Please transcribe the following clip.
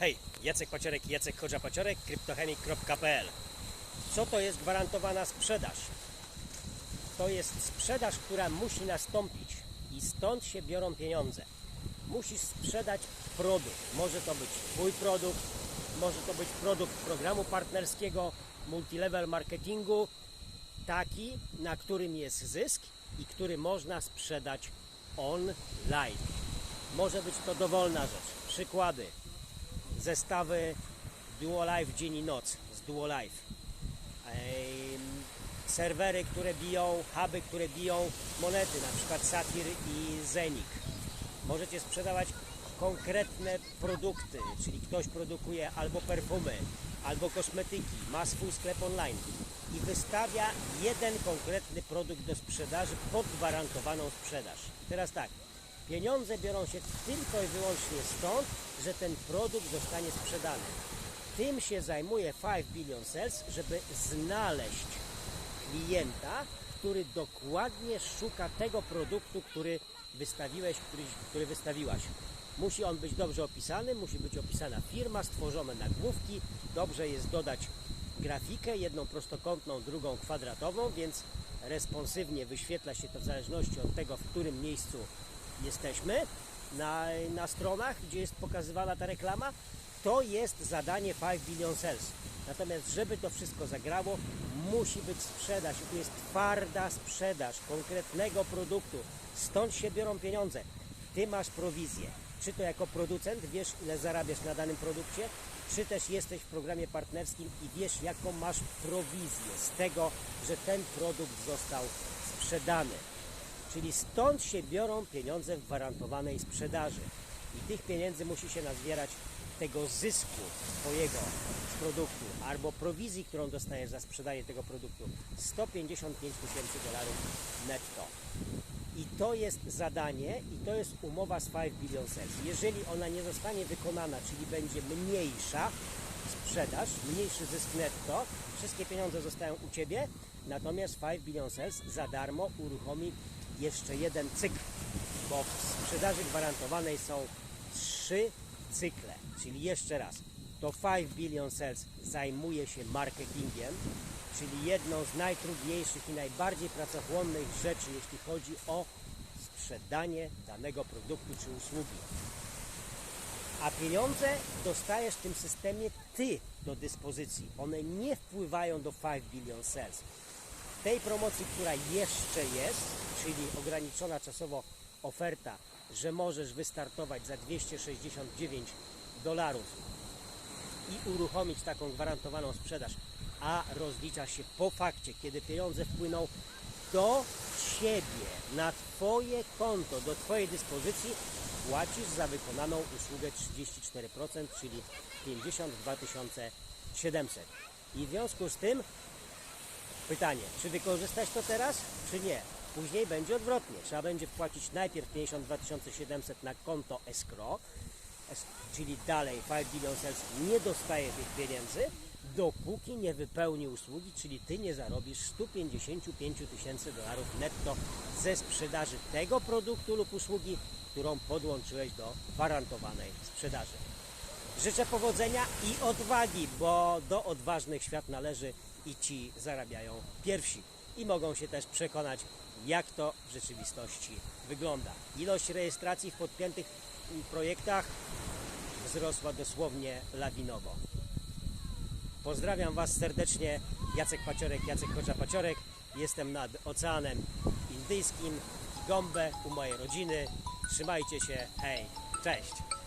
Hej, Jacek Paciorek, Jacek Chodża Paciorek, kryptochemik.pl Co to jest gwarantowana sprzedaż? To jest sprzedaż, która musi nastąpić i stąd się biorą pieniądze. Musisz sprzedać produkt. Może to być Twój produkt, może to być produkt programu partnerskiego, multilevel marketingu, taki, na którym jest zysk i który można sprzedać online. Może być to dowolna rzecz. Przykłady. Zestawy Duolive dzień i noc z Duolive. Em, Serwery, które biją, huby, które biją monety, na przykład Satir i Zenik. Możecie sprzedawać konkretne produkty, czyli ktoś produkuje albo perfumy, albo kosmetyki, ma swój sklep online i wystawia jeden konkretny produkt do sprzedaży pod gwarantowaną sprzedaż. Teraz tak, pieniądze biorą się tylko i wyłącznie stąd, że ten produkt zostanie sprzedany. Tym się zajmuje 5 Billion Sales, żeby znaleźć klienta, który dokładnie szuka tego produktu, który wystawiłeś, który, który wystawiłaś. Musi on być dobrze opisany, musi być opisana firma, stworzone nagłówki. Dobrze jest dodać grafikę, jedną prostokątną, drugą kwadratową, więc responsywnie wyświetla się to w zależności od tego, w którym miejscu jesteśmy na, na stronach, gdzie jest pokazywana ta reklama. To jest zadanie 5 Billion Sales. Natomiast, żeby to wszystko zagrało, musi być sprzedaż. I tu jest twarda sprzedaż konkretnego produktu. Stąd się biorą pieniądze. Ty masz prowizję. Czy to jako producent wiesz, ile zarabiasz na danym produkcie, czy też jesteś w programie partnerskim i wiesz, jaką masz prowizję z tego, że ten produkt został sprzedany. Czyli stąd się biorą pieniądze w gwarantowanej sprzedaży. I tych pieniędzy musi się nazbierać tego zysku Twojego z produktu albo prowizji, którą dostajesz za sprzedanie tego produktu 155 tysięcy dolarów netto. I to jest zadanie i to jest umowa z 5 Billion Sales. Jeżeli ona nie zostanie wykonana, czyli będzie mniejsza sprzedaż, mniejszy zysk netto, wszystkie pieniądze zostają u Ciebie, natomiast 5 Billion Sales za darmo uruchomi jeszcze jeden cykl, bo w sprzedaży gwarantowanej są trzy cykle, czyli jeszcze raz, to 5 Billion Sales zajmuje się marketingiem, czyli jedną z najtrudniejszych i najbardziej pracochłonnych rzeczy, jeśli chodzi o sprzedanie danego produktu czy usługi. A pieniądze dostajesz w tym systemie ty do dyspozycji. One nie wpływają do 5 Billion Sales. W tej promocji, która jeszcze jest, czyli ograniczona czasowo oferta, że możesz wystartować za 269 dolarów i uruchomić taką gwarantowaną sprzedaż, a rozlicza się po fakcie, kiedy pieniądze wpłyną do Ciebie, na Twoje konto, do Twojej dyspozycji, płacisz za wykonaną usługę 34%, czyli 52 700. I w związku z tym pytanie, czy wykorzystać to teraz, czy nie? Później będzie odwrotnie. Trzeba będzie wpłacić najpierw 52 700 na konto escrow, es- czyli dalej 5 Billion Sales nie dostaje tych pieniędzy, dopóki nie wypełni usługi, czyli Ty nie zarobisz 155 tysięcy dolarów netto ze sprzedaży tego produktu lub usługi, którą podłączyłeś do gwarantowanej sprzedaży. Życzę powodzenia i odwagi, bo do odważnych świat należy i ci zarabiają pierwsi i mogą się też przekonać, jak to w rzeczywistości wygląda. Ilość rejestracji w podpiętych projektach wzrosła dosłownie lawinowo. Pozdrawiam Was serdecznie, Jacek Paciorek, Jacek Kocza Paciorek. Jestem nad Oceanem Indyjskim, Gombe, u mojej rodziny. Trzymajcie się, hej, cześć!